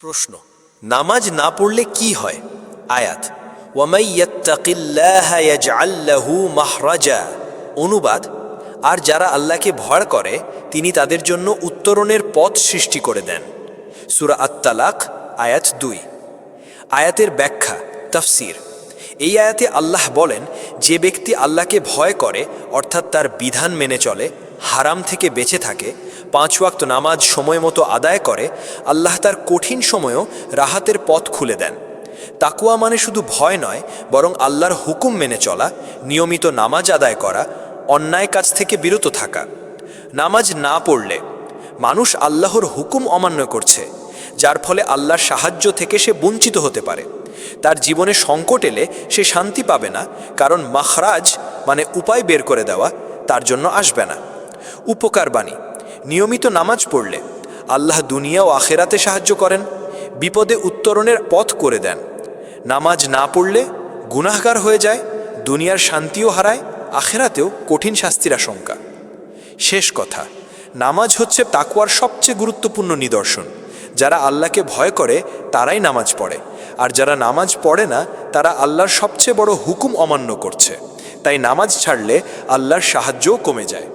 প্রশ্ন, নামাজ না পড়লে কি হয়? আয়াত মাহরাজা। অনুবাদ, আর যারা আল্লাহকে ভয় করে, তিনি তাদের জন্য উত্তরণের পথ সৃষ্টি করে দেন। সূরা আত-তালাক, আয়াত দুই। আয়াতের ব্যাখ্যা, তাফসির। এই আয়াতে আল্লাহ বলেন যে ব্যক্তি আল্লাহকে ভয় করে, অর্থাৎ তার বিধান মেনে চলে, হারাম থেকে বেঁচে থাকে, পাঁচ ওয়াক্ত নামাজ সময় মতো আদায় করে, আল্লাহ তার কঠিন সময়েও রাহাতের পথ খুলে দেন। তাকুয়া মানে শুধু ভয় নয়, বরং আল্লাহর হুকুম মেনে চলা, নিয়মিত নামাজ আদায় করা, অন্যায় কাজ থেকে বিরত থাকা। নামাজ না পড়লে মানুষ আল্লাহর হুকুম অমান্য করছে। যার ফলে আল্লাহর সাহায্য থেকে সে বঞ্চিত হতে পারে। তার জীবনে সংকট এলে সে শান্তি পাবে না, কারণ মাখরাজ মানে উপায় বের করে দেওয়া, তার জন্য আসবে না। উপকার বাণী, নিয়মিত নামাজ পড়লে আল্লাহ দুনিয়া ও আখেরাতে সাহায্য করেন, বিপদে উত্তরণের পথ করে দেন। নামাজ না পড়লে গুনাহগার হয়ে যায়, দুনিয়ার শান্তিও হারায়, আখেরাতেও কঠিন শাস্তির আশঙ্কা। শেষ কথা, নামাজ হচ্ছে তাকুয়ার সবচেয়ে গুরুত্বপূর্ণ নিদর্শন। যারা আল্লাহকে ভয় করে, তারাই নামাজ পড়ে। আর যারা নামাজ পড়ে না, তারা আল্লাহর সবচেয়ে বড় হুকুম অমান্য করছে। তাই নামাজ ছাড়লে আল্লাহর সাহায্যও কমে যায়।